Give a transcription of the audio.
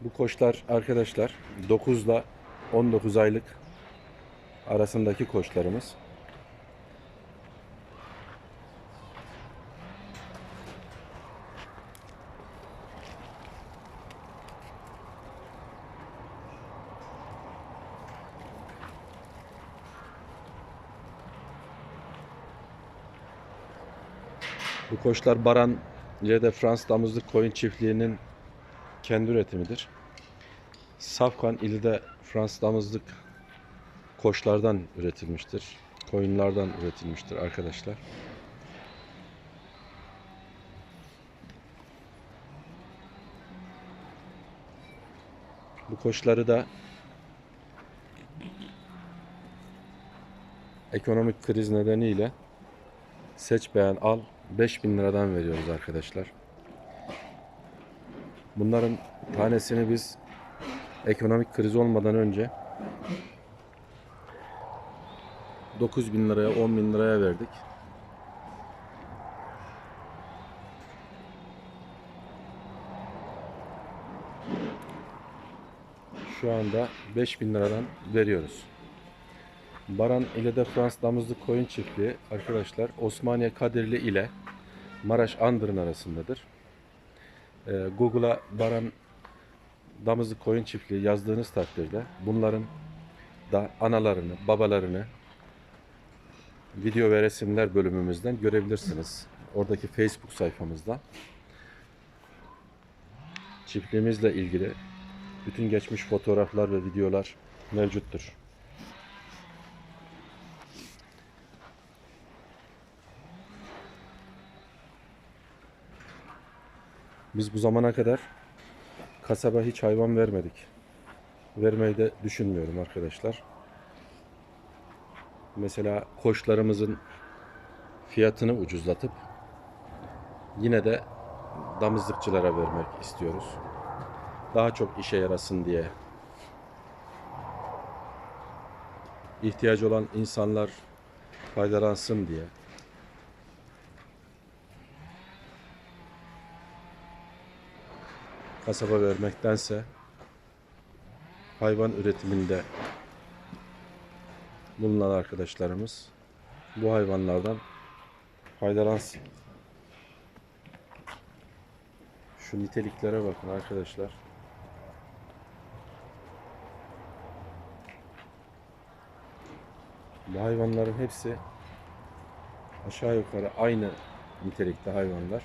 Bu koçlar arkadaşlar 9 ile 19 aylık arasındaki koçlarımız. Bu koçlar Baran de Frans Damızlık Koyun Çiftliği'nin kendi üretimidir. Safkan ili de Fransız damızlık koçlardan üretilmiştir. Koyunlardan üretilmiştir arkadaşlar. Bu koçları da ekonomik kriz nedeniyle seç beğen al 5000 liradan veriyoruz arkadaşlar. Bunların tanesini biz ekonomik kriz olmadan önce 9 bin liraya 10 bin liraya verdik. Şu anda 5 bin liradan veriyoruz. Baran ile de Frans Damızlık Koyun Çiftliği arkadaşlar Osmaniye Kadirli ile Maraş Andırın arasındadır. Ee, Google'a Baran Damızlık Koyun Çiftliği yazdığınız takdirde bunların da analarını, babalarını video ve resimler bölümümüzden görebilirsiniz. Oradaki Facebook sayfamızda çiftliğimizle ilgili bütün geçmiş fotoğraflar ve videolar mevcuttur. Biz bu zamana kadar kasaba hiç hayvan vermedik. Vermeyi de düşünmüyorum arkadaşlar. Mesela koçlarımızın fiyatını ucuzlatıp yine de damızlıkçılara vermek istiyoruz. Daha çok işe yarasın diye. İhtiyacı olan insanlar faydalansın diye. Kasaba vermektense hayvan üretiminde bulunan arkadaşlarımız bu hayvanlardan faydalansın. Şu niteliklere bakın arkadaşlar. Bu hayvanların hepsi aşağı yukarı aynı nitelikte hayvanlar.